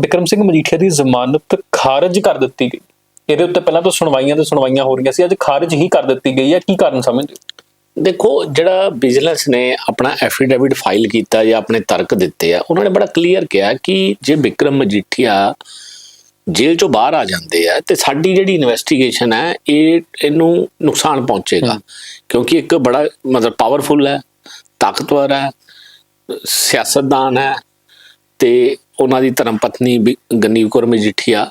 ਬਿਕਰਮ ਸਿੰਘ ਮਜੀਠੀਆ ਦੀ ਜ਼ਮਾਨਤ ਖਾਰਜ ਕਰ ਦਿੱਤੀ ਗਈ। ਇਹਦੇ ਉੱਤੇ ਪਹਿਲਾਂ ਤਾਂ ਸੁਣਵਾਈਆਂ ਤੇ ਸੁਣਵਾਈਆਂ ਹੋ ਰਹੀਆਂ ਸੀ ਅੱਜ ਖਾਰਜ ਹੀ ਕਰ ਦਿੱਤੀ ਗਈ ਹੈ। ਕੀ ਕਾਰਨ ਸਮਝਦੇ ਹੋ? ਦੇਖੋ ਜਿਹੜਾ ਵਿਜੀਲੈਂਸ ਨੇ ਆਪਣਾ ਐਫੀਡੇਵਿਟ ਫਾਈਲ ਕੀਤਾ ਜਾਂ ਆਪਣੇ ਤਰਕ ਦਿੱਤੇ ਆ ਉਹਨਾਂ ਨੇ ਬੜਾ ਕਲੀਅਰ ਕਿਹਾ ਕਿ ਜੇ ਵਿਕਰਮ ਮਜੀਠੀਆ ਜੇਲ੍ਹ ਚੋਂ ਬਾਹਰ ਆ ਜਾਂਦੇ ਆ ਤੇ ਸਾਡੀ ਜਿਹੜੀ ਇਨਵੈਸਟੀਗੇਸ਼ਨ ਹੈ ਇਹ ਇਹਨੂੰ ਨੁਕਸਾਨ ਪਹੁੰਚੇਗਾ। ਕਿਉਂਕਿ ਇੱਕ ਬੜਾ ਮਤਲਬ ਪਾਵਰਫੁਲ ਹੈ ਤਾਕਤਵਰ ਹੈ ਸਿਆਸਤਦਾਨ ਹੈ ਤੇ ਉਹਨਾਂ ਦੀ ਧਰਮ ਪਤਨੀ ਵੀ ਗਨੀਵ ਕੌਰ ਮਜੀਠੀਆ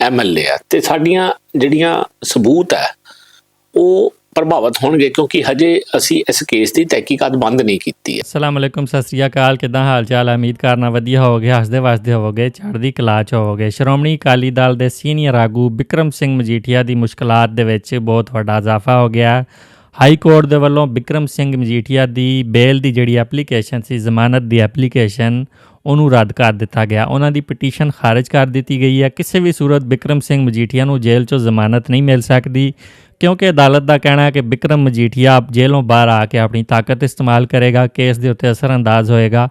ਐਮਐਲਏ ਆ। ਤੇ ਸਾਡੀਆਂ ਜਿਹੜੀਆਂ ਸਬੂਤ ਹੈ, ਉਹ ਪ੍ਰਭਾਵਿਤ ਹੋਣਗੇ ਕਿਉਂਕਿ ਹਜੇ ਅਸੀਂ ਇਸ ਕੇਸ ਦੀ ਤਹਿਕੀਕਾਤ ਬੰਦ ਨਹੀਂ ਕੀਤੀ ਹੈ। ਅਸਲਾਮ ਅਲੈਕੁਮ, ਸਤਿ ਸ੍ਰੀ ਅਕਾਲ, ਕਿਦਾਂ ਹਾਲ ਚਾਲ ਹੈ? ਉਮੀਦ ਕਰਨਾ ਵਧੀਆ ਹੋਵੋਗੇ, ਹੱਸਦੇ ਵਸਦੇ ਹੋਵੋਗੇ, ਚੜ੍ਹਦੀ ਕਲਾ ਚ ਹੋਵੋਗੇ। ਸ਼੍ਰੋਮਣੀ ਅਕਾਲੀ ਦਲ ਦੇ ਸੀਨੀਅਰ ਆਗੂ ਬਿਕਰਮ ਸਿੰਘ ਮਜੀਠੀਆ ਦੀ ਮੁਸ਼ਕਲਾਤ ਦੇ ਵਿੱਚ ਬਹੁਤ ਵੱਡਾ ਇਜ਼ਾਫਾ ਹੋ ਗਿਆ। ਹਾਈ ਕੋਰਟ ਦੇ ਵੱਲੋਂ ਬਿਕਰਮ ਸਿੰਘ ਮਜੀਠੀਆ ਦੀ ਬੇਲ ਦੀ ਜਿਹੜੀ ਐਪਲੀਕੇਸ਼ਨ ਸੀ, ਜ਼ਮਾਨਤ ਦੀ ਐਪਲੀਕੇਸ਼ਨ ਉਹਨੂੰ ਰੱਦ ਕਰ ਦਿੱਤਾ ਗਿਆ। ਉਹਨਾਂ ਦੀ ਪਟੀਸ਼ਨ ਖਾਰਜ ਕਰ ਦਿੱਤੀ ਗਈ ਹੈ। ਕਿਸੇ ਵੀ ਸੂਰਤ ਬਿਕਰਮ ਸਿੰਘ ਮਜੀਠੀਆ ਨੂੰ ਜੇਲ੍ਹ ਚੋਂ ਜ਼ਮਾਨਤ ਨਹੀਂ ਮਿਲ ਸਕਦੀ, ਕਿਉਂਕਿ ਅਦਾਲਤ ਦਾ ਕਹਿਣਾ ਹੈ ਕਿ ਬਿਕਰਮ ਮਜੀਠੀਆ ਆਪ ਜੇਲ੍ਹੋਂ ਬਾਹਰ ਆ ਕੇ ਆਪਣੀ ਤਾਕਤ ਇਸਤੇਮਾਲ ਕਰੇਗਾ, ਕੇਸ ਦੇ ਉੱਤੇ ਅਸਰਅੰਦਾਜ਼ ਹੋਏਗਾ,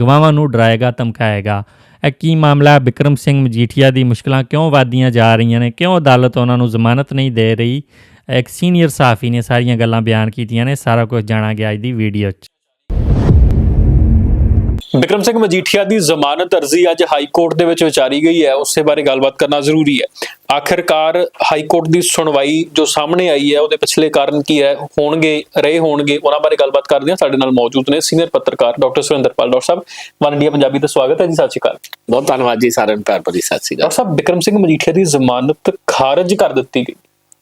ਗਵਾਹਾਂ ਨੂੰ ਡਰਾਏਗਾ, ਧਮਕਾਏਗਾ। ਇਹ ਕੀ ਮਾਮਲਾ ਬਿਕਰਮ ਸਿੰਘ ਮਜੀਠੀਆ ਦੀ ਮੁਸ਼ਕਲਾਂ ਕਿਉਂ ਵਧਦੀਆਂ ਜਾ ਰਹੀਆਂ ਨੇ? ਕਿਉਂ ਅਦਾਲਤ ਉਹਨਾਂ ਨੂੰ ਜ਼ਮਾਨਤ ਨਹੀਂ ਦੇ ਰਹੀ? ਇੱਕ ਸੀਨੀਅਰ ਸਾਫੀ ਨੇ ਸਾਰੀਆਂ ਗੱਲਾਂ ਬਿਆਨ ਕੀਤੀਆਂ ਨੇ। ਸਾਰਾ ਕੁਝ ਗਿਆ ਅੱਜ ਦੀ ਵੀਡੀਓ 'ਚ। ਬਿਕਰਮ ਸਿੰਘ ਮਜੀਠੀਆ ਦੀ ਜ਼ਮਾਨਤ ਅਰਜ਼ੀ ਅੱਜ ਹਾਈ ਕੋਰਟ ਦੇ ਵਿੱਚ ਵਿਚਾਰੀ ਗਈ ਹੈ। ਉਸੇ ਬਾਰੇ ਗੱਲਬਾਤ ਕਰਨਾ ਜ਼ਰੂਰੀ ਹੈ। ਆਖਿਰਕਾਰ ਹਾਈ ਕੋਰਟ ਦੀ ਸੁਣਵਾਈ ਜੋ ਸਾਹਮਣੇ ਆਈ ਹੈ ਉਹਦੇ ਪਿਛਲੇ ਕਾਰਨ ਕੀ ਹੈ ਹੋਣਗੇ ਰਹੇ ਹੋਣਗੇ ਉਹਨਾਂ ਬਾਰੇ ਗੱਲਬਾਤ ਕਰਦੇ ਹਾਂ। ਸਾਡੇ ਨਾਲ ਮੌਜੂਦ ਨੇ ਸੀਨੀਅਰ ਪੱਤਰਕਾਰ ਡਾਕਟਰ ਸੁਰਿੰਦਰਪਾਲ ਡਾਕਟਰ ਸਾਹਿਬ। ਵਨ ਇੰਡੀਆ ਪੰਜਾਬੀ ਦਾ ਸਵਾਗਤ ਹੈ ਜੀ। ਸਤਿ ਸ਼੍ਰੀ ਅਕਾਲ। ਬਹੁਤ ਧੰਨਵਾਦ ਜੀ ਸਾਰਿਆਂ ਨੂੰ ਪਿਆਰ ਭਰੀ ਸਤਿ ਸ੍ਰੀ ਅਕਾਲ। ਡਾਕਟਰ ਸਾਹਿਬ ਬਿਕਰਮ ਸਿੰਘ ਮਜੀਠੀਆ ਦੀ ਜ਼ਮਾਨਤ ਖਾਰਜ ਕਰ ਦਿੱਤੀ ਗਈ।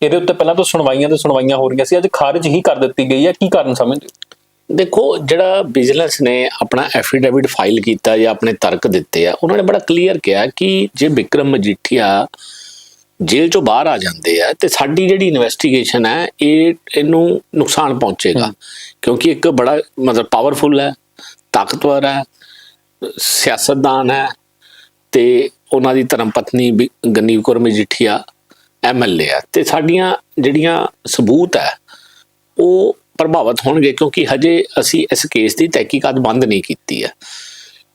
ਇਹਦੇ ਉੱਤੇ ਪਹਿਲਾਂ ਤਾਂ ਸੁਣਵਾਈਆਂ ਤੇ ਸੁਣਵਾਈਆਂ ਹੋ ਰਹੀਆਂ ਸੀ। ਅੱਜ ਖਾਰਜ ਹੀ ਕਰ ਦਿੱਤੀ ਗਈ ਹੈ। ਕੀ ਕਾਰਨ ਸਮਝਦੇ ਹੋ? ਦੇਖੋ ਜਿਹੜਾ ਵਿਜੀਲੈਂਸ ਨੇ ਆਪਣਾ ਐਫੀਡੇਵਿਟ ਫਾਈਲ ਕੀਤਾ ਜਾਂ ਆਪਣੇ ਤਰਕ ਦਿੱਤੇ ਆ ਉਹਨਾਂ ਨੇ ਬੜਾ ਕਲੀਅਰ ਕਿਹਾ ਕਿ ਜੇ ਵਿਕਰਮ ਮਜੀਠੀਆ ਜੇਲ੍ਹ ਚੋਂ ਬਾਹਰ ਆ ਜਾਂਦੇ ਆ ਤੇ ਸਾਡੀ ਜਿਹੜੀ ਇਨਵੈਸਟੀਗੇਸ਼ਨ ਹੈ ਇਹ ਇਹਨੂੰ ਨੁਕਸਾਨ ਪਹੁੰਚੇਗਾ। ਕਿਉਂਕਿ ਇੱਕ ਬੜਾ ਮਤਲਬ ਪਾਵਰਫੁਲ ਹੈ ਤਾਕਤਵਰ ਹੈ ਸਿਆਸਤਦਾਨ ਹੈ ਤੇ ਉਹਨਾਂ ਦੀ ਧਰਮ ਪਤਨੀ ਗਨੀਵ ਕੌਰ ਮਜੀਠੀਆ ਐਮਐਲਏ ਆ ਤੇ ਸਾਡੀਆਂ ਜਿਹੜੀਆਂ ਸਬੂਤ ਹੈ ਉਹ ਪ੍ਰਭਾਵਿਤ ਹੋਣਗੇ ਕਿਉਂਕਿ ਹਜੇ ਅਸੀਂ ਇਸ ਕੇਸ ਦੀ ਤਹਿਕੀਕਾਤ ਬੰਦ ਨਹੀਂ ਕੀਤੀ ਹੈ।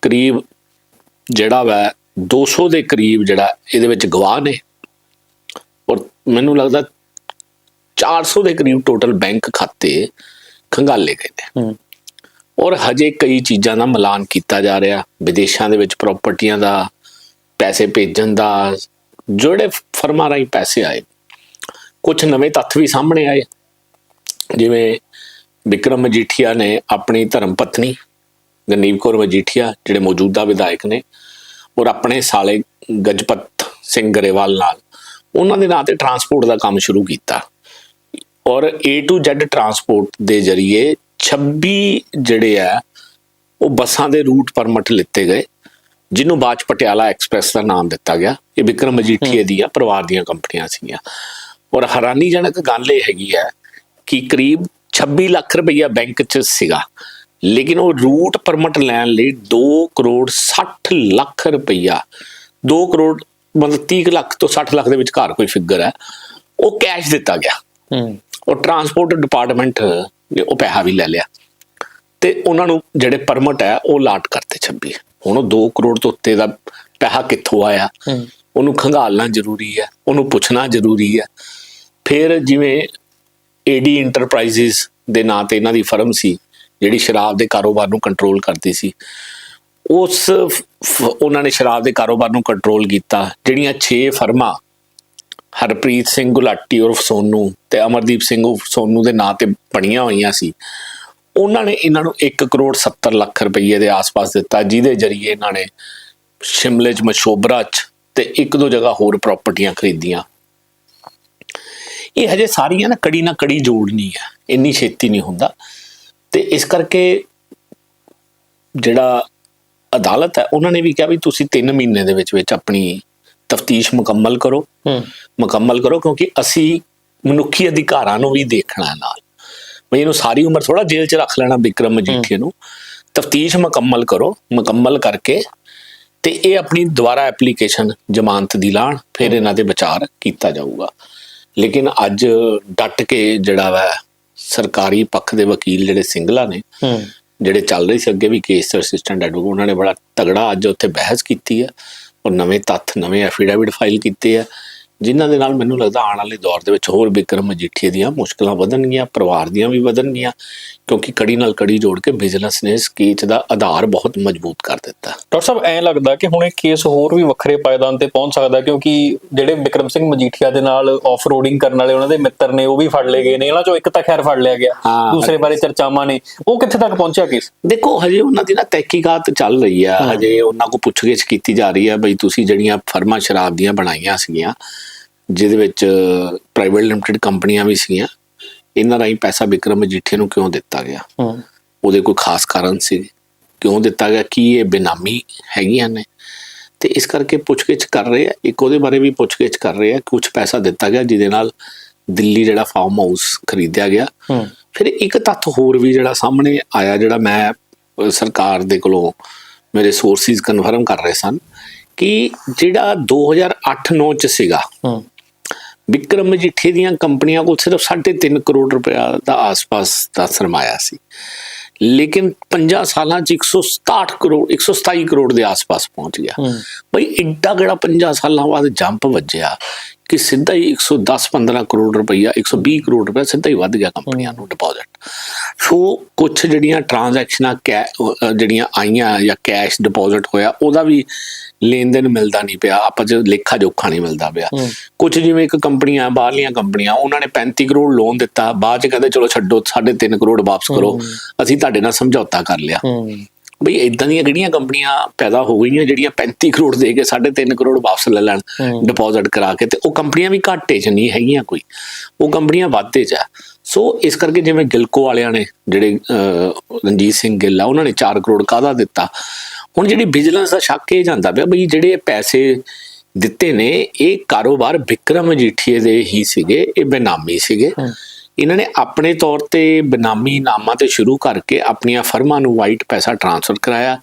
ਕਰੀਬ ਜਿਹੜਾ ਵਾ 200 ਦੇ ਕਰੀਬ ਜਿਹੜਾ ਇਹਦੇ ਵਿੱਚ ਗਵਾਹ ਨੇ। ਔਰ ਮੈਨੂੰ ਲੱਗਦਾ 400 ਦੇ ਕਰੀਬ ਟੋਟਲ ਬੈਂਕ ਖਾਤੇ ਖੰਗਾਲੇ ਗਏ ਨੇ। ਔਰ ਹਜੇ ਕਈ ਚੀਜ਼ਾਂ ਦਾ ਮਿਲਾਨ ਕੀਤਾ ਜਾ ਰਿਹਾ। ਵਿਦੇਸ਼ਾਂ ਦੇ ਵਿੱਚ ਪ੍ਰਾਪਰਟੀਆਂ ਦਾ ਪੈਸੇ ਭੇਜਣ ਦਾ ਜਿਹੜੇ ਫਰਮਾਂ ਰਾਹੀਂ ਪੈਸੇ ਆਏ ਕੁਝ ਨਵੇਂ ਤੱਥ ਵੀ ਸਾਹਮਣੇ ਆਏ। ਜਿਵੇਂ ਵਿਕਰਮ ਮਜੀਠੀਆ ਨੇ ਆਪਣੀ ਧਰਮ ਪਤਨੀ ਗਨੀਵ ਕੌਰ ਮਜੀਠੀਆ ਜਿਹੜੇ ਮੌਜੂਦਾ ਵਿਧਾਇਕ ਨੇ ਔਰ ਆਪਣੇ ਸਾਲੇ ਗਜਪਤ ਸਿੰਘ ਗਰੇਵਾਲ ਨਾਲ ਉਹਨਾਂ ਦੇ ਨਾਂ ਤੇ ਟਰਾਂਸਪੋਰਟ ਦਾ ਕੰਮ ਸ਼ੁਰੂ ਕੀਤਾ। ਔਰ A to Z ਟਰਾਂਸਪੋਰਟ ਦੇ ਜ਼ਰੀਏ 26 ਜਿਹੜੇ ਆ ਉਹ ਬੱਸਾਂ ਦੇ ਰੂਟ ਪਰਮਿਟ ਲਿੱਤੇ ਗਏ ਜਿਹਨੂੰ ਬਾਅਦ ਪਟਿਆਲਾ ਐਕਸਪ੍ਰੈਸ ਦਾ ਨਾਮ ਦਿੱਤਾ ਗਿਆ। ਇਹ ਵਿਕਰਮ ਮਜੀਠੀਏ ਦੀਆਂ ਪਰਿਵਾਰ ਦੀਆਂ ਕੰਪਨੀਆਂ ਸੀਗੀਆਂ। ਔਰ ਹੈਰਾਨੀਜਨਕ ਗੱਲ ਇਹ ਹੈਗੀ ਹੈ ਕਿ ਕਰੀਬ 26 ਲੱਖ ਰੁਪਈਆ ਬੈਂਕ 'ਚ ਸੀਗਾ। ਲੇਕਿਨ ਉਹ ਰੂਟ ਪਰਮਿਟ ਲੈਣ ਲਈ 2 ਕਰੋੜ 60 ਲੱਖ ਰੁਪਈਆ 2 ਕਰੋੜ ਮਤਲਬ 30 ਲੱਖ ਤੋਂ 60 ਲੱਖ ਦੇ ਵਿਚਕਾਰ ਕੋਈ ਫਿਗਰ ਹੈ ਉਹ ਕੈਸ਼ ਦਿੱਤਾ ਗਿਆ। ਹੂੰ। ਉਹ ਟਰਾਂਸਪੋਰਟ ਡਿਪਾਰਟਮੈਂਟ ਨੇ ਉਹ ਪੈਸਾ ਵੀ ਲੈ ਲਿਆ। ਤੇ ਉਹਨਾਂ ਨੂੰ ਜਿਹੜੇ ਪਰਮਿਟ ਹੈ ਉਹ ਲਾਟ ਕਰਤੇ 26 ਹੁਣ ਉਹ 2 ਕਰੋੜ ਤੋਂ ਉੱਤੇ ਦਾ ਪੈਸਾ ਕਿੱਥੋਂ ਆਇਆ? ਹੂੰ। ਉਹਨੂੰ ਖੰਗਾਲਣਾ ਜ਼ਰੂਰੀ ਹੈ ਉਹਨੂੰ ਪੁੱਛਣਾ ਜ਼ਰੂਰੀ ਹੈ। ਫਿਰ ਜਿਵੇਂ ਏਡੀ ਇੰਟਰਪ੍ਰਾਈਜ਼ਸ ਦੇ ਨਾਂ ਤੇ ਇਹਨਾਂ ਦੀ ਫਰਮ ਸੀ, ਜਿਹੜੀ ਸ਼ਰਾਬ ਦੇ ਕਾਰੋਬਾਰ ਨੂੰ ਕੰਟਰੋਲ ਕਰਦੀ ਸੀ। ਉਸ ਫ- ਉਹਨਾਂ ਨੇ ਸ਼ਰਾਬ ਦੇ ਕਾਰੋਬਾਰ ਨੂੰ ਕੰਟਰੋਲ ਕੀਤਾ, ਜਿਹੜੀਆਂ 6 ਫਰਮਾਂ ਹਰਪ੍ਰੀਤ ਸਿੰਘ ਗੁਲਾਟੀ ਉਰਫ ਸੋਨੂ ਤੇ ਅਮਰਦੀਪ ਸਿੰਘ ਉਰਫ ਸੋਨੂ ਦੇ ਨਾਂ ਤੇ ਬਣੀਆਂ ਹੋਈਆਂ ਸੀ। ਉਹਨਾਂ ਨੇ ਇਹਨਾਂ ਨੂੰ 1 ਕਰੋੜ 70 ਲੱਖ ਰੁਪਏ ਦੇ ਆਸ-ਪਾਸ ਦਿੱਤਾ, ਜਿਹਦੇ ਜ਼ਰੀਏ ਇਹਨਾਂ ਨੇ ਸ਼ਿਮਲੇ 'ਚ ਮਸ਼ੋਬਰਾ 'ਚ ਤੇ ਇੱਕ ਦੋ ਜਗ੍ਹਾ ਹੋਰ ਪ੍ਰਾਪਰਟੀਆਂ ਖਰੀਦੀਆਂ। ਇਹ ਹਜੇ ਸਾਰੀਆਂ ਨਾ ਕੜੀ ਨਾ ਕੜੀ ਜੋੜਨੀ ਹੈ ਇੰਨੀ ਛੇਤੀ ਨਹੀਂ ਹੁੰਦਾ। ਤੇ ਇਸ ਕਰਕੇ ਜਿਹੜਾ ਅਦਾਲਤ ਹੈ ਉਹਨਾਂ ਨੇ ਵੀ ਕਿਹਾ ਵੀ ਤੁਸੀਂ 3 ਮਹੀਨੇ ਦੇ ਵਿੱਚ ਵਿੱਚ ਆਪਣੀ ਤਫਤੀਸ਼ ਮੁਕੰਮਲ ਕਰੋ। ਮੁਕੰਮਲ ਕਰੋ ਕਿਉਂਕਿ ਅਸੀਂ ਮਨੁੱਖੀ ਅਧਿਕਾਰਾਂ ਨੂੰ ਵੀ ਦੇਖਣਾ ਨਾਲ। ਵੀ ਇਹਨੂੰ ਸਾਰੀ ਉਮਰ ਥੋੜਾ ਜੇਲ੍ਹ 'ਚ ਰੱਖ ਲੈਣਾ ਵਿਕਰਮ ਮਜੀਠੀਆ ਨੂੰ। ਤਫਤੀਸ਼ ਮੁਕੰਮਲ ਕਰੋ ਮੁਕੰਮਲ ਕਰਕੇ ਤੇ ਇਹ ਆਪਣੀ ਦੁਬਾਰਾ ਐਪਲੀਕੇਸ਼ਨ ਜ਼ਮਾਨਤ ਦੀ ਲਾਣ ਫਿਰ ਇਹਨਾਂ ਦੇ ਵਿਚਾਰ ਕੀਤਾ ਜਾਊਗਾ। ਲੇਕਿਨ ਅੱਜ ਡਟ ਕੇ ਜਿਹੜਾ ਵਾ ਸਰਕਾਰੀ ਪੱਖ ਦੇ ਵਕੀਲ ਜਿਹੜੇ ਸਿੰਗਲਾ ਨੇ ਜਿਹੜੇ ਚੱਲ ਰਹੇ ਸੀ ਅੱਗੇ ਵੀ ਕੇਸ ਅਸਿਸਟੈਂਟ ਐਡਵੋਕੇਟ ਉਹਨਾਂ ਨੇ ਬੜਾ ਤਗੜਾ ਅੱਜ ਉੱਥੇ ਬਹਿਸ ਕੀਤੀ ਹੈ ਔਰ ਨਵੇਂ ਤੱਥ ਨਵੇਂ ਐਫੀਡੈਵਿਟ ਫਾਈਲ ਕੀਤੇ ਆ। ਜਿਨ੍ਹਾਂ ਦੇ ਨਾਲ ਮੈਨੂੰ ਲੱਗਦਾ ਆਉਣ ਵਾਲੇ ਦੌਰ ਦੇ ਵਿੱਚ ਹੋਰ ਵਿਕਰਮ ਮਜੀਠੀਏ ਦੀਆਂ ਮੁਸ਼ਕਲਾਂ ਵਧਣਗੀਆਂ ਪਰਿਵਾਰ ਦੀਆਂ ਵੀ ਵਧਣਗੀਆਂ ਕਿਉਂਕਿ ਕੜੀ ਨਾਲ ਕੜੀ ਜੋੜ ਕੇ ਬਿਜ਼ਨਸ ਨੇ ਇਸ ਕੇਸ ਦਾ ਆਧਾਰ ਬਹੁਤ ਮਜ਼ਬੂਤ ਕਰ ਦਿੱਤਾ। ਡਾਕਟਰ ਸਾਹਿਬ ਐਂ ਲੱਗਦਾ ਕਿ ਹੁਣ ਇਹ ਕੇਸ ਹੋਰ ਵੀ ਵੱਖਰੇ ਪਾਇਦਾਨ ਤੇ ਪਹੁੰਚ ਸਕਦਾ ਕਿਉਂਕਿ ਜਿਹੜੇ ਵਿਕਰਮ ਸਿੰਘ ਮਜੀਠੀਆ ਦੇ ਨਾਲ ਆਫ ਰੋਡਿੰਗ ਕਰਨ ਵਾਲੇ ਉਹਨਾਂ ਦੇ ਮਿੱਤਰ ਨੇ ਉਹ ਵੀ ਫੜ ਲਏ ਗਏ ਨੇ ਇਹਨਾਂ ਚੋਂ ਇੱਕ ਤਾਂ ਖੈਰ ਫੜ ਲਿਆ ਗਿਆ। ਦੂਸਰੇ ਬਾਰੇ ਚਰਚਾਵਾਂ ਨੇ ਉਹ ਕਿੱਥੇ ਤੱਕ ਪਹੁੰਚਿਆ ਕੇਸ ਦੇਖੋ ਹਜੇ ਉਹਨਾਂ ਦੀ ਨਾ ਤਹਿਕੀਕਾਤ ਚੱਲ ਰਹੀ ਆ ਹਜੇ ਉਹਨਾਂ ਕੋ ਪੁੱਛਗਿੱਛ ਕੀਤੀ ਜਾ ਰਹੀ ਆ ਬਈ ਤੁਸੀਂ ਜਿਹੜੀਆਂ ਫਰਮਾਂ ਸ਼ਰਾਬ ਦੀਆਂ ਬਣਾਈਆਂ ਸੀਗੀਆਂ ਜਿਹਦੇ ਵਿੱਚ ਪ੍ਰਾਈਵੇਟ ਲਿਮਟਿਡ ਕੰਪਨੀਆਂ ਵੀ ਸੀਗੀਆਂ। ਇਹਨਾਂ ਰਾਹੀਂ ਪੈਸਾ ਵਿਕਰਮ ਮਜੀਠੀਆ ਨੂੰ ਕਿਉਂ ਦਿੱਤਾ ਗਿਆ? ਹੂੰ। ਉਹਦੇ ਕੋਈ ਖਾਸ ਕਾਰਨ ਸੀ? ਕਿਉਂ ਦਿੱਤਾ ਗਿਆ? ਕੀ ਇਹ ਬੇਨਾਮੀ ਹੈਗੀਆਂ ਨੇ? ਤੇ ਇਸ ਕਰਕੇ ਪੁੱਛਗਿੱਛ ਕਰ ਰਹੇ ਆ। ਇੱਕ ਉਹਦੇ ਬਾਰੇ ਵੀ ਪੁੱਛਗਿੱਛ ਕਰ ਰਹੇ ਆ। ਕੁਝ ਪੈਸਾ ਦਿੱਤਾ ਗਿਆ ਜਿਹਦੇ ਨਾਲ ਦਿੱਲੀ ਜਿਹੜਾ ਫਾਰਮ ਹਾਊਸ ਖਰੀਦਿਆ ਗਿਆ। ਹੂੰ। ਫਿਰ ਇੱਕ ਤੱਥ ਹੋਰ ਵੀ ਜਿਹੜਾ ਸਾਹਮਣੇ ਆਇਆ ਜਿਹੜਾ ਮੈਂ ਸਰਕਾਰ ਦੇ ਕੋਲੋਂ ਮੇਰੇ ਸੋਰਸਿਸ ਕਨਫਰਮ ਕਰ ਰਹੇ ਸਨ ਕਿ ਜਿਹੜਾ 2008-9 ਚ ਸੀਗਾ ਹੂੰ। ਵਿਕਰਮ ਮਜੀਠੇ ਦੀਆਂ ਕੰਪਨੀਆਂ ਕੋਲ ਸਿਰਫ 3.5 ਕਰੋੜ ਰੁਪਇਆ ਦਾ ਆਸ-ਪਾਸ ਦਾ ਸਰਮਾਇਆ ਸੀ। ਲੇਕਿਨ 50 ਸਾਲਾਂ ਚ 167 ਕਰੋੜ 127 ਕਰੋੜ ਦੇ ਆਸ-ਪਾਸ ਪਹੁੰਚ ਗਿਆ। ਬਈ ਐਡਾ ਕਿਹੜਾ 50 ਸਾਲਾਂ ਬਾਅਦ ਜੰਪ ਵੱਜਿਆ ਕਿ ਸਿੱਧਾ ਹੀ 110-15 ਕਰੋੜ ਰੁਪਈਆ 120 ਕਰੋੜ ਰੁਪਇਆ ਸਿੱਧਾ ਹੀ ਵੱਧ ਗਿਆ ਕੰਪਨੀਆਂ ਨੂੰ ਡਿਪੋਜ਼ਿਟ ਸੋ ਕੁਝ ਜਿਹੜੀਆਂ ਟ੍ਰਾਂਜੈਕਸ਼ਨਾਂ ਜਿਹੜੀਆਂ ਆਈਆਂ ਜਾਂ ਕੈਸ਼ ਡਿਪੋਜ਼ਿਟ ਹੋਇਆ ਉਹਦਾ ਵੀ ਲੈਣ ਦੇਣ ਮਿਲਦਾ ਨਹੀਂ ਪਿਆ ਆਪਾਂ ਚ ਲੇਖਾ ਜੋਖਾ ਨਹੀਂ ਮਿਲਦਾ ਪਿਆ। ਕੁਝ ਜਿਵੇਂ ਇੱਕ ਕੰਪਨੀਆਂ ਬਾਹਰਲੀਆਂ ਕੰਪਨੀਆਂ ਉਹਨਾਂ ਨੇ 35 ਕਰੋੜ ਲੋਨ ਦਿੱਤਾ ਬਾਅਦ ਚ ਕਹਿੰਦੇ ਚਲੋ ਛੱਡੋ 3.5 ਕਰੋੜ ਵਾਪਸ ਕਰੋ। ਅਸੀਂ ਤੁਹਾਡੇ ਨਾਲ ਸਮਝੌਤਾ ਕਰ ਲਿਆ। ਬਈ ਇਦਾਂ ਦੀਆਂ ਕਿਹੜੀਆਂ ਕੰਪਨੀਆਂ ਪੈਦਾ ਹੋ ਗਈਆਂ ਜਿਹੜੀਆਂ 35 ਕਰੋੜ ਦੇ ਕੇ 3.5 ਕਰੋੜ ਵਾਪਸ ਲੈ ਲੈਣ। ਡਿਪੋਜ਼ਿਟ ਕਰਾ ਕੇ ਤੇ ਉਹ ਕੰਪਨੀਆਂ ਵੀ ਘਾਟੇ 'ਚ ਨਹੀਂ ਹੈਗੀਆਂ ਕੋਈ। ਉਹ ਕੰਪਨੀਆਂ ਵਾਧੇ 'ਚ ਆ। ਸੋ ਇਸ ਕਰਕੇ ਜਿਵੇਂ ਗਿਲਕੋ ਵਾਲਿਆਂ ਨੇ ਜਿਹੜੇ ਰਣਜੀਤ ਸਿੰਘ ਗਿੱਲ ਆ ਉਹਨਾਂ ਨੇ 4 ਕਰੋੜ ਕਾਹਦਾ ਦਿੱਤਾ? ਹੁਣ ਜਿਹੜੀ ਵਿਜੀਲੈਂਸ ਦਾ ਸ਼ੱਕ ਇਹ ਜਾਂਦਾ ਪਿਆ ਬਈ ਜਿਹੜੇ ਪੈਸੇ ਦਿੱਤੇ ਨੇ ਇਹ ਕਾਰੋਬਾਰ ਵਿਕਰਮ ਮਜੀਠੀਏ ਦੇ ਹੀ ਸੀਗੇ ਇਹ ਬੇਨਾਮੀ ਸੀਗੇ। ਇਹਨਾਂ ਨੇ ਆਪਣੇ ਤੌਰ ਤੇ ਬੇਨਾਮੀ ਨਾਮਾਂ ਤੇ ਸ਼ੁਰੂ ਕਰਕੇ ਆਪਣੀਆਂ ਫਰਮਾਂ ਨੂੰ ਵਾਈਟ ਪੈਸਾ ਟ੍ਰਾਂਸਫਰ ਕਰਾਇਆ।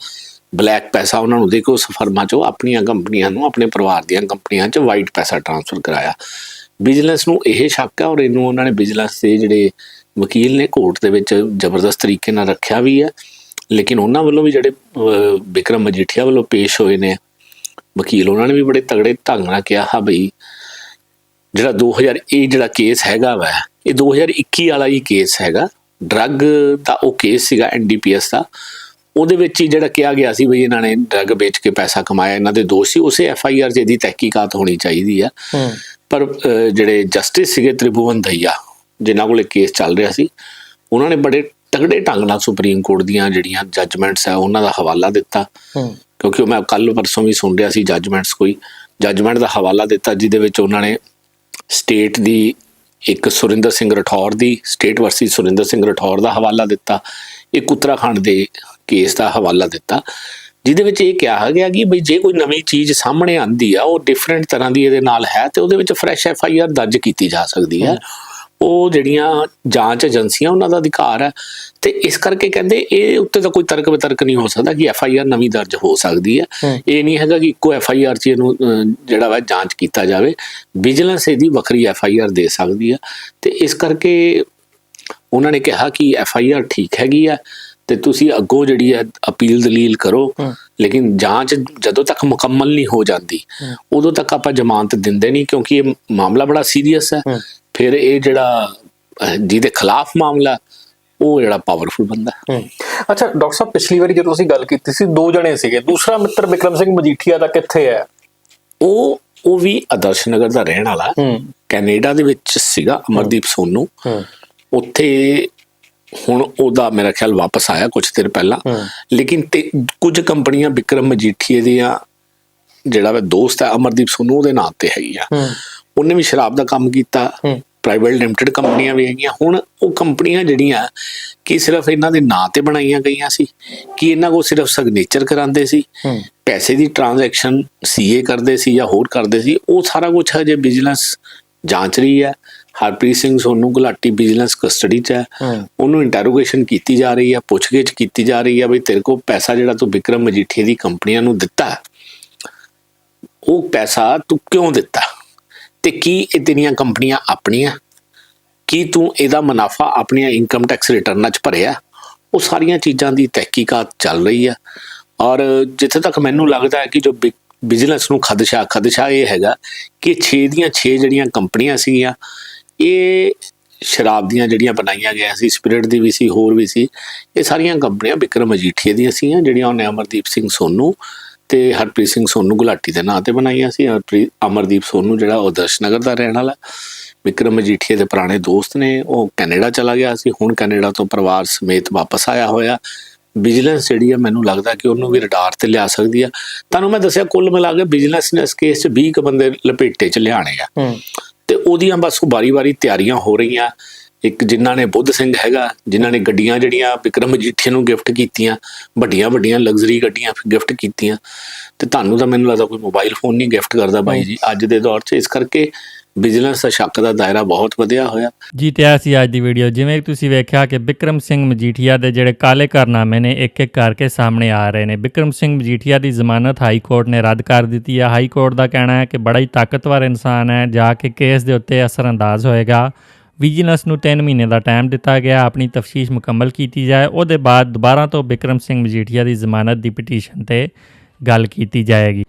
ਬਲੈਕ ਪੈਸਾ ਉਹਨਾਂ ਨੂੰ ਦੇ ਕੇ ਉਸ ਫਰਮਾਂ ਚੋਂ ਆਪਣੀਆਂ ਕੰਪਨੀਆਂ ਨੂੰ ਆਪਣੇ ਪਰਿਵਾਰ ਦੀਆਂ ਕੰਪਨੀਆਂ 'ਚ ਵਾਈਟ ਪੈਸਾ ਟ੍ਰਾਂਸਫਰ ਕਰਾਇਆ। ਵਿਜੀਲੈਂਸ ਨੂੰ ਇਹ ਸ਼ੱਕ ਹੈ ਔਰ ਇਹਨੂੰ ਉਹਨਾਂ ਨੇ ਵਿਜੀਲੈਂਸ ਦੇ ਜਿਹੜੇ ਵਕੀਲ ਨੇ ਕੋਰਟ ਦੇ ਵਿੱਚ ਜ਼ਬਰਦਸਤ ਤਰੀਕੇ ਨਾਲ ਰੱਖਿਆ ਵੀ ਹੈ ਲੇਕਿਨ ਉਹਨਾਂ ਵੱਲੋਂ ਵੀ ਜਿਹੜੇ ਅਹ, ਵਿਕਰਮ ਮਜੀਠੀਆ ਵੱਲੋਂ ਪੇਸ਼ ਹੋਏ ਨੇ ਵਕੀਲ ਉਹਨਾਂ ਨੇ ਵੀ ਬੜੇ ਤਗੜੇ ਢੰਗ ਨਾਲ ਕਿਹਾ ਹਾਂ ਬਈ ਜਿਹੜਾ 2000 ਇਹ ਜਿਹੜਾ ਕੇਸ ਹੈਗਾ ਵਾ ਇਹ 2021 ਵਾਲਾ ਹੀ ਕੇਸ ਹੈਗਾ ਡਰੱਗ ਦਾ ਉਹ ਕੇਸ ਸੀਗਾ ਐਨਡੀਪੀਐਸ ਦਾ ਉਹਦੇ ਵਿੱਚ ਹੀ ਜਿਹੜਾ ਕਿਹਾ ਗਿਆ ਸੀ ਬਈ ਇਹਨਾਂ ਨੇ ਡਰੱਗ ਵੇਚ ਕੇ ਪੈਸਾ ਕਮਾਇਆ ਇਹਨਾਂ ਦੇ ਦੋਸ਼ ਸੀ ਉਸੇ ਐਫ ਆਈ ਆਰ 'ਚ ਇਹਦੀ ਤਹਿਕੀਕਾਤ ਹੋਣੀ ਚਾਹੀਦੀ ਆ। ਪਰ ਜਿਹੜੇ ਜਸਟਿਸ ਸੀਗੇ ਤ੍ਰਿਭੁਵਨ ਦਈਆ ਜਿਨ੍ਹਾਂ ਕੋਲੇ ਕੇਸ ਚੱਲ ਰਿਹਾ ਸੀ ਉਹਨਾਂ ਨੇ ਬੜੇ ਤਗੜੇ ਢੰਗ ਨਾਲ ਸੁਪਰੀਮ ਕੋਰਟ ਦੀਆਂ ਜਿਹੜੀਆਂ ਜੱਜਮੈਂਟਸ ਆ ਉਹਨਾਂ ਦਾ ਹਵਾਲਾ ਦਿੱਤਾ। ਕਿਉਂਕਿ ਮੈਂ ਕੱਲ ਪਰਸੋਂ ਵੀ ਸੁਣ ਰਿਹਾ ਸੀ ਜੱਜਮੈਂਟਸ ਕੋਈ। ਜੱਜਮੈਂਟ ਦਾ ਹਵਾਲਾ ਦਿੱਤਾ ਜਿਹਦੇ ਵਿੱਚ ਉਹਨਾਂ ਨੇ ਸਟੇਟ ਦੀ ਇੱਕ ਸੁਰਿੰਦਰ ਸਿੰਘ ਰਠੌਰ ਦੀ ਸਟੇਟ ਵਰਸੀ ਸੁਰਿੰਦਰ ਸਿੰਘ ਰਠੌਰ ਦਾ ਹਵਾਲਾ ਦਿੱਤਾ ਇੱਕ ਉੱਤਰਾਖੰਡ ਦੇ ਕੇਸ ਦਾ ਹਵਾਲਾ ਦਿੱਤਾ ਜਿਹਦੇ ਵਿੱਚ ਇਹ ਕਿਹਾ ਗਿਆ ਕਿ ਬਈ ਜੇ ਕੋਈ ਨਵੀਂ ਚੀਜ਼ ਸਾਹਮਣੇ ਆਂਦੀ ਆ ਉਹ ਡਿਫਰੈਂਟ ਤਰ੍ਹਾਂ ਦੀ ਇਹਦੇ ਨਾਲ ਹੈ ਤੇ ਉਹਦੇ ਵਿੱਚ ਫਰੈਸ਼ ਐਫ ਆਈ ਆਰ ਦਰਜ ਕੀਤੀ ਜਾ ਸਕਦੀ ਹੈ। ਉਹ ਜਿਹੜੀਆਂ ਜਾਂਚ ਏਜੰਸੀਆਂ ਉਹਨਾਂ ਦਾ ਅਧਿਕਾਰ ਹੈ ਤੇ ਇਸ ਕਰਕੇ ਕਹਿੰਦੇ ਇਹ ਉੱਤੇ ਤਾਂ ਕੋਈ ਤਰਕ ਵਿਤਰਕ ਨਹੀਂ ਹੋ ਸਕਦਾ ਕਿ ਐਫ ਆਈ ਆਰ ਨਵੀਂ ਦਰਜ ਹੋ ਸਕਦੀ ਹੈ ਹੂੰ। ਇਹ ਨਹੀਂ ਹੈਗਾ ਕਿ ਇੱਕੋ ਐਫ ਆਈ ਆਰ 'ਚ ਇਹਨੂੰ ਜਿਹੜਾ ਵਾ ਜਾਂਚ ਕੀਤਾ ਜਾਵੇ ਵਿਜੀਲੈਂਸ ਇਹਦੀ ਵੱਖਰੀ ਐਫ ਆਈ ਆਰ ਦੇ ਸਕਦੀ ਹੈ ਤੇ ਇਸ ਕਰਕੇ ਉਹਨਾਂ ਨੇ ਕਿਹਾ ਕਿ ਐਫ ਆਈ ਆਰ ਠੀਕ ਹੈਗੀ ਆ ਤੇ ਤੁਸੀਂ ਅੱਗੋਂ ਜਿਹੜੀ ਹੈ ਅਪੀਲ ਦਲੀਲ ਕਰੋ ਹੂੰ। ਲੇਕਿਨ ਜਾਂਚ ਜਦੋਂ ਤੱਕ ਮੁਕੰਮਲ ਨਹੀਂ ਹੋ ਜਾਂਦੀ ਉਦੋਂ ਤੱਕ ਆਪਾਂ ਜ਼ਮਾਨਤ ਦਿੰਦੇ ਨਹੀਂ ਕਿਉਂਕਿ ਇਹ ਮਾਮਲਾ ਬੜਾ ਸੀਰੀਅਸ ਹੈ ਹੂੰ। ਫਿਰ ਇਹ ਜਿਹੜਾ ਜਿਹਦੇ ਖਿਲਾਫ ਮਾਮਲਾ ਉਹ ਜਿਹੜਾ ਪਾਵਰਫੁਲ ਬੰਦਾ ਅੱਛਾ ਡਾਕਟਰ ਸਾਹਿਬ ਪਿਛਲੀ ਵਾਰੀ ਜਦੋਂ ਤੁਸੀਂ ਗੱਲ ਕੀਤੀ ਸੀ ਦੋ ਜਣੇ ਸੀਗੇ। ਦੂਸਰਾ ਮਿੱਤਰ ਵਿਕਰਮ ਸਿੰਘ ਮਜੀਠੀਆ ਦਾ ਕਿੱਥੇ ਹੈ? ਉਹ ਉਹ ਵੀ ਆਦਰਸ਼ ਨਗਰ ਦਾ ਰਹਿਣ ਵਾਲਾ। ਕੈਨੇਡਾ ਦੇ ਵਿੱਚ ਸੀਗਾ ਅਮਰਦੀਪ ਸੋਨੂ। ਉੱਥੇ ਹੁਣ ਉਹਦਾ ਮੇਰਾ ਖਿਆਲ ਵਾਪਸ ਆਇਆ ਕੁਝ ਦਿਨ ਪਹਿਲਾਂ। ਲੇਕਿਨ ਕੁਝ ਕੰਪਨੀਆਂ ਵਿਕਰਮ ਮਜੀਠੀਏ ਦੀਆਂ ਜਿਹੜਾ ਵਾ ਦੋਸਤ ਹੈ ਅਮਰਦੀਪ ਸੋਨੂ ਉਹਦੇ ਨਾਂ ਤੇ ਹੈਗੀ ਆ। ਉਹਨੇ ਵੀ ਸ਼ਰਾਬ ਦਾ ਕੰਮ ਕੀਤਾ। ਪ੍ਰਾਈਵੇਟ ਲਿਮਟਿਡ ਕੰਪਨੀਆਂ ਵੀ ਹੈਗੀਆਂ। ਹੁਣ ਉਹ ਕੰਪਨੀਆਂ ਜਿਹੜੀਆਂ ਕਿ ਸਿਰਫ ਇਹਨਾਂ ਦੇ ਨਾਂ ਤੇ ਬਣਾਈਆਂ ਗਈਆਂ ਸੀ ਕਿ ਇਹਨਾਂ ਕੋਲ ਸਿਰਫ ਸਿਗਨੇਚਰ ਕਰਾਉਂਦੇ ਸੀ ਪੈਸੇ ਦੀ ਟ੍ਰਾਂਜੈਕਸ਼ਨ ਸੀਏ ਕਰਦੇ ਸੀ ਜਾਂ ਹੋਰ ਕਰਦੇ ਸੀ ਉਹ ਸਾਰਾ ਕੁਝ ਹਜੇ ਵਿਜੀਲੈਂਸ ਜਾਂਚ ਰਹੀ ਹੈ। ਹਰਪ੍ਰੀਤ ਸਿੰਘ ਸੋਨੂ ਗੁਲਾਟੀ ਵਿਜੀਲੈਂਸ ਕਸਟਡੀ 'ਚ ਹੈ। ਉਹਨੂੰ ਇੰਟਰੋਗੇਸ਼ਨ ਕੀਤੀ ਜਾ ਰਹੀ ਹੈ ਪੁੱਛਗਿੱਛ ਕੀਤੀ ਜਾ ਰਹੀ ਹੈ ਬਈ ਤੇਰੇ ਕੋਲ ਪੈਸਾ ਜਿਹੜਾ ਤੂੰ ਵਿਕਰਮ ਮਜੀਠੀਏ ਦੀ ਕੰਪਨੀਆਂ ਨੂੰ ਦਿੱਤਾ ਉਹ ਪੈਸਾ ਤੂੰ ਕਿਉਂ ਦਿੱਤਾ? ਤੇ ਕੀ ਇਹ ਤੇਰੀਆਂ ਕੰਪਨੀਆਂ ਆਪਣੀਆਂ? ਕੀ ਤੂੰ ਇਹਦਾ ਮੁਨਾਫਾ ਆਪਣੀਆਂ ਇਨਕਮ ਟੈਕਸ ਰਿਟਰਨਾਂ 'ਚ ਭਰਿਆ? ਉਹ ਸਾਰੀਆਂ ਚੀਜ਼ਾਂ ਦੀ ਤਹਿਕੀਕਾਤ ਚੱਲ ਰਹੀ ਆ। ਔਰ ਜਿੱਥੇ ਤੱਕ ਮੈਨੂੰ ਲੱਗਦਾ ਹੈ ਕਿ ਜੋ ਵਿਕ- ਬਿਜ਼ਨਸ ਨੂੰ ਖਦਸ਼ਾ ਖਦਸ਼ਾ ਇਹ ਹੈਗਾ ਕਿ 6 ਦੀਆਂ 6 ਜਿਹੜੀਆਂ ਕੰਪਨੀਆਂ ਸੀਗੀਆਂ, ਇਹ ਸ਼ਰਾਬ ਦੀਆਂ ਜਿਹੜੀਆਂ ਬਣਾਈਆਂ ਗਿਆ ਸੀ ਸਪਿਰਿਟ ਦੀ ਵੀ ਸੀ, ਹੋਰ ਵੀ ਸੀ, ਇਹ ਸਾਰੀਆਂ ਕੰਪਨੀਆਂ ਵਿਕਰਮ ਅਜੀਠੀਏ ਦੀਆਂ ਸੀਗੀਆਂ, ਜਿਹੜੀਆਂ ਉਹਨੇ ਅਮਰਦੀਪ ਸਿੰਘ ਸੋਨੂ ਤੇ ਹਰਪ੍ਰੀਤ ਸਿੰਘ ਸੋਨੂ ਗੁਲਾਟੀ ਦੇ ਨਾਂ ਤੇ ਬਣਾਈਆਂ ਸੀ। ਹਰਪ੍ਰੀਤ ਅਮਰਦੀਪ ਸੋਨੂ ਜਿਹੜਾ ਉਹ ਦਰਸ਼ਨਗਰ ਦਾ ਰਹਿਣ ਵਾਲਾ। ਵਿਕਰਮ ਮਜੀਠੀਆ ਦੇ ਪੁਰਾਣੇ ਦੋਸਤ ਨੇ ਉਹ ਕੈਨੇਡਾ ਚਲਾ ਗਿਆ ਸੀ। ਹੁਣ ਕੈਨੇਡਾ ਤੋਂ ਪਰਿਵਾਰ ਸਮੇਤ ਵਾਪਸ ਆਇਆ ਹੋਇਆ। ਵਿਜੀਲੈਂਸ ਜਿਹੜੀ ਆ ਮੈਨੂੰ ਲੱਗਦਾ ਕਿ ਉਹਨੂੰ ਵੀ ਰਡਾਰ ਤੇ ਲਿਆ ਸਕਦੀ ਆ। ਤੁਹਾਨੂੰ ਮੈਂ ਦੱਸਿਆ ਕੁੱਲ ਮਿਲਾ ਕੇ ਵਿਜੀਲੈਂਸ ਨੇ ਇਸ ਕੇਸ 'ਚ 20 ਕੁ ਬੰਦੇ ਲਪੇਟੇ 'ਚ ਲਿਆਣੇ ਆ। ਤੇ ਉਹਦੀਆਂ ਬਸ ਵਾਰੀ-ਵਾਰੀ ਤਿਆਰੀਆਂ ਹੋ ਰਹੀਆਂ। ਇੱਕ ਜਿਨ੍ਹਾਂ ਨੇ ਬੁੱਧ ਸਿੰਘ ਹੈਗਾ, ਜਿਨ੍ਹਾਂ ਨੇ ਗੱਡੀਆਂ ਜਿਹੜੀਆਂ ਵਿਕਰਮ ਮਜੀਠੀਆ ਨੂੰ ਗਿਫਟ ਕੀਤੀਆਂ, ਵੱਡੀਆਂ ਵੱਡੀਆਂ ਲਗਜ਼ਰੀ ਗੱਡੀਆਂ ਗਿਫਟ ਕੀਤੀਆਂ। ਤੇ ਤੁਹਾਨੂੰ ਤਾਂ ਮੈਨੂੰ ਲੱਗਦਾ ਕੋਈ ਮੋਬਾਈਲ ਫੋਨ ਨਹੀਂ ਗਿਫਟ ਕਰਦਾ ਬਾਈ ਜੀ, ਅੱਜ ਦੇ ਦੌਰ 'ਚ। ਇਸ ਕਰਕੇ ਵਿਜੀਲੈਂਸ ਦਾ ਸ਼ੱਕ ਦਾ ਦਾਇਰਾ ਬਹੁਤ ਵਧਿਆ ਹੋਇਆ। ਜੀ, ਤੇ ਇਹ ਸੀ ਅੱਜ ਦੀ ਵੀਡੀਓ ਜਿਵੇਂ ਤੁਸੀਂ ਵੇਖਿਆ ਕਿ ਬਿਕਰਮ ਸਿੰਘ ਮਜੀਠੀਆ ਦੇ ਜਿਹੜੇ ਕਾਲੇ ਕਾਰਨਾਮੇ ਨੇ ਇੱਕ ਇੱਕ ਕਰਕੇ ਸਾਹਮਣੇ ਆ ਰਹੇ ਨੇ। ਬਿਕਰਮ ਸਿੰਘ ਮਜੀਠੀਆ ਦੀ ਜ਼ਮਾਨਤ ਹਾਈ ਕੋਰਟ ਨੇ ਰੱਦ ਕਰ ਦਿੱਤੀ ਹੈ ਹਾਈ ਕੋਰਟ ਦਾ ਕਹਿਣਾ ਹੈ ਕਿ ਬੜਾ ਹੀ ਤਾਕਤਵਰ ਇਨਸਾਨ ਹੈ। ਜਾ ਕੇ ਕੇਸ ਦੇ ਉੱਤੇ ਅਸਰ ਅੰਦਾਜ਼ ਹੋਏਗਾ। ਵਿਜੀਲੈਂਸ ਨੂੰ 3 ਮਹੀਨੇ ਦਾ ਟਾਈਮ ਦਿੱਤਾ ਗਿਆ। ਆਪਣੀ ਤਫਤੀਸ਼ ਮੁਕੰਮਲ ਕੀਤੀ ਜਾਏ। ਉਹਦੇ ਬਾਅਦ ਦੁਬਾਰਾ ਤੋਂ ਬਿਕਰਮ ਸਿੰਘ ਮਜੀਠੀਆ ਦੀ ਜ਼ਮਾਨਤ ਦੀ ਪਟੀਸ਼ਨ ਤੇ ਗੱਲ ਕੀਤੀ ਜਾਏਗੀ।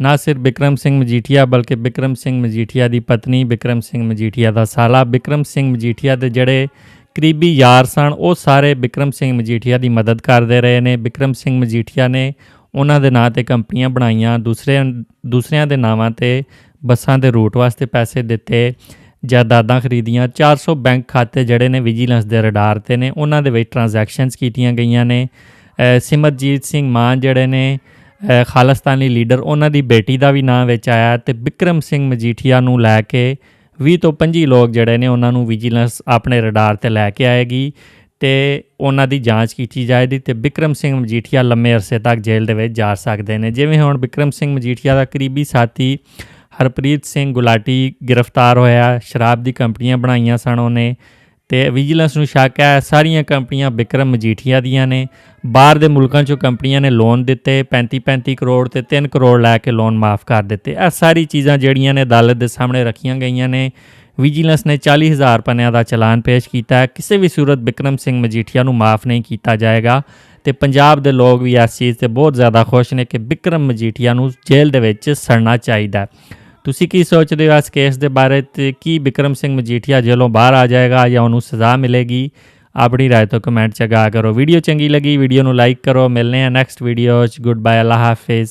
ਨਾ ਸਿਰਫ ਬਿਕਰਮ ਸਿੰਘ ਮਜੀਠੀਆ ਬਲਕਿ ਬਿਕਰਮ ਸਿੰਘ ਮਜੀਠੀਆ ਦੀ ਪਤਨੀ, ਬਿਕਰਮ ਸਿੰਘ ਮਜੀਠੀਆ ਦਾ ਸਾਲਾ, ਬਿਕਰਮ ਸਿੰਘ ਮਜੀਠੀਆ ਦੇ ਜਿਹੜੇ ਕਰੀਬੀ ਯਾਰ ਸਨ, ਉਹ ਸਾਰੇ ਬਿਕਰਮ ਸਿੰਘ ਮਜੀਠੀਆ ਦੀ ਮਦਦ ਕਰਦੇ ਰਹੇ ਨੇ। ਬਿਕਰਮ ਸਿੰਘ ਮਜੀਠੀਆ ਨੇ ਉਹਨਾਂ ਦੇ ਨਾਂ ਤੇ ਕੰਪਨੀਆਂ ਬਣਾਈਆਂ ਦੂਸਰੇ ਦੂਸਰਿਆਂ ਦੇ ਨਾਵਾਂ ਤੇ ਬੱਸਾਂ ਦੇ ਰੂਟ ਵਾਸਤੇ ਪੈਸੇ ਦਿੱਤੇ। ਜਾਇਦਾਦਾਂ ਖਰੀਦੀਆਂ। 400 ਬੈਂਕ ਖਾਤੇ ਜਿਹੜੇ ਨੇ ਵਿਜੀਲੈਂਸ ਦੇ ਰਡਾਰ ਤੇ ਨੇ ਉਹਨਾਂ ਦੇ ਵਿੱਚ ਟ੍ਰਾਂਜੈਕਸ਼ਨਸ ਕੀਤੀਆਂ ਗਈਆਂ ਨੇ। ਸਿਮਰਜੀਤ ਸਿੰਘ ਮਾਨ ਜਿਹੜੇ ਨੇ ਅ, ਖਾਲਿਸਤਾਨੀ ਲੀਡਰ ਉਹਨਾਂ ਦੀ ਬੇਟੀ ਦਾ ਵੀ ਨਾਂ ਵਿੱਚ ਆਇਆ ਤੇ ਬਿਕਰਮ ਸਿੰਘ ਮਜੀਠੀਆ ਨੂੰ ਲੈ ਕੇ 20 ਤੋਂ 25 ਲੋਕ ਜਿਹੜੇ ਨੇ ਉਹਨਾਂ ਨੂੰ ਵਿਜੀਲੈਂਸ ਆਪਣੇ ਰਡਾਰ ਤੇ ਲੈ ਕੇ ਆਏਗੀ ਤੇ ਉਹਨਾਂ ਦੀ ਜਾਂਚ ਕੀਤੀ ਜਾਏਗੀ ਤੇ ਬਿਕਰਮ ਸਿੰਘ ਮਜੀਠੀਆ ਲੰਮੇ ਅਰਸੇ ਤੱਕ ਜੇਲ੍ਹ ਦੇ ਵਿੱਚ ਜਾ ਸਕਦੇ ਨੇ। ਜਿਵੇਂ ਹੁਣ ਬਿਕਰਮ ਸਿੰਘ ਮਜੀਠੀਆ ਦਾ ਕਰੀਬੀ ਸਾਥੀ ਹਰਪ੍ਰੀਤ ਸਿੰਘ ਗੁਲਾਟੀ ਗ੍ਰਿਫਤਾਰ ਹੋਇਆ, ਸ਼ਰਾਬ ਦੀ ਕੰਪਨੀਆਂ ਬਣਾਈਆਂ ਸਨ ਉਹਨੇ ਤੇ ਵਿਜੀਲੈਂਸ ਨੂੰ ਸ਼ੱਕ ਹੈ, ਸਾਰੀਆਂ ਕੰਪਨੀਆਂ ਬਿਕਰਮ ਮਜੀਠੀਆ ਦੀਆਂ ਨੇ। ਬਾਹਰ ਦੇ ਮੁਲਕਾਂ 'ਚੋਂ ਕੰਪਨੀਆਂ ਨੇ ਲੋਨ ਦਿੱਤੇ 35 35 ਕਰੋੜ ਤੇ 3 ਕਰੋੜ ਲੈ ਕੇ ਲੋਨ ਮਾਫ ਕਰ ਦਿੱਤੇ। ਇਹ ਸਾਰੀ ਚੀਜ਼ਾਂ ਜਿਹੜੀਆਂ ਨੇ ਅਦਾਲਤ ਦੇ ਸਾਹਮਣੇ ਰੱਖੀਆਂ ਗਈਆਂ ਨੇ। ਵਿਜੀਲੈਂਸ ਨੇ 40000 ਪੰਨਿਆਂ ਦਾ ਚਲਾਨ ਪੇਸ਼ ਕੀਤਾ ਕਿਸੇ ਵੀ ਸੂਰਤ ਬਿਕਰਮ ਸਿੰਘ ਮਜੀਠੀਆ ਨੂੰ ਮਾਫ ਨਹੀਂ ਕੀਤਾ ਜਾਏਗਾ ਤੇ ਪੰਜਾਬ ਦੇ ਲੋਕ ਵੀ ਇਸ ਚੀਜ਼ ਤੇ ਬਹੁਤ ਜ਼ਿਆਦਾ ਖੁਸ਼ ਨੇ ਕਿ ਬਿਕਰਮ ਮਜੀਠੀਆ ਨੂੰ ਜੇਲ੍ਹ ਦੇ ਵਿੱਚ ਸੜਨਾ ਚਾਹੀਦਾ ਹੈ। ਤੁਸੀਂ ਕੀ ਸੋਚਦੇ ਹੋ ਇਸ ਕੇਸ ਦੇ ਬਾਰੇ ਤੇ ਕੀ ਬਿਕਰਮ ਸਿੰਘ ਮਜੀਠੀਆ ਜੇਲੋਂ ਬਾਹਰ ਆ ਜਾਏਗਾ ਜਾਂ ਉਹਨੂੰ ਸਜ਼ਾ ਮਿਲੇਗੀ? ਆਪਣੀ ਰਾਏ ਤੋਂ ਕਮੈਂਟ ਚ ਗਾ ਕਰੋ। ਵੀਡੀਓ ਚੰਗੀ ਲੱਗੀ, ਵੀਡੀਓ ਨੂੰ ਲਾਈਕ ਕਰੋ। ਮਿਲਨੇ ਆ ਨੈਕਸਟ ਵੀਡੀਓ ਚ। ਗੁੱਡ ਬਾਏ ਅੱਲਾ ਹਾਫਿਜ਼